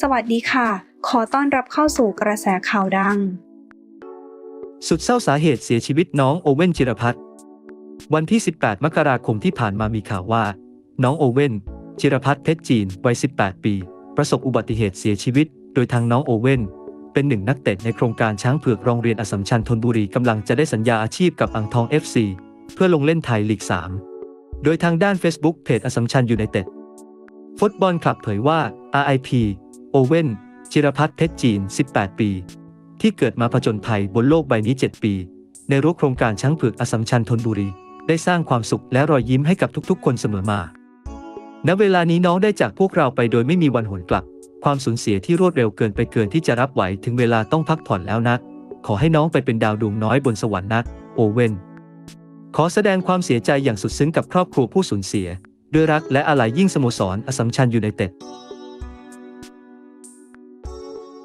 สวัสดีค่ะ ขอต้อนรับเข้าสู่กระแสข่าวดัง สุดเศร้าสาเหตุเสียชีวิตน้องโอเว่นจิรพัฒน์วันที่ 18 มกราคมที่ผ่านมามีข่าวว่า น้องโอเว่นจิรพัฒน์เพชรจีนวัย 18 ปี ประสบอุบัติเหตุเสียชีวิต โดยทางน้องโอเว่นเป็นหนึ่งนักเตะในโครงการช้างเผือกโรงเรียนอสมชัญธนบุรีกำลังจะได้สัญญาอาชีพกับอ่างทอง FC เพื่อลงเล่นไทยลีก 3 โดยทางด้าน Facebook เพจอสมชัญยูไนเต็ดฟุตบอลคลับเผยว่า RIP โอเว่นจิรพัฒน์เพชรจีน 18 ปี ที่เกิดมาผจญภัยบนโลกใบนี้ 7 ปี ในรั้วโครงการช้างเผือกอสัมชัญธนบุรี ได้สร้างความสุขและรอยยิ้มให้กับทุกๆ คนเสมอมา ณ เวลานี้น้องได้จากพวกเราไปโดยไม่มีวันหวนกลับ ความสูญเสียที่รวดเร็วเกินไปเกินที่จะรับไหวถึงเวลาต้องพักผ่อนแล้วนะขอให้น้องไปเป็นดาวดวงน้อยบนสวรรค์นะโอเว่นขอแสดงความเสียใจอย่างสุดซึ้งกับครอบครัวผู้สูญเสีย ด้วยรักและอาลัยยิ่งสโมสรอสสัมชัญยูไนเต็ด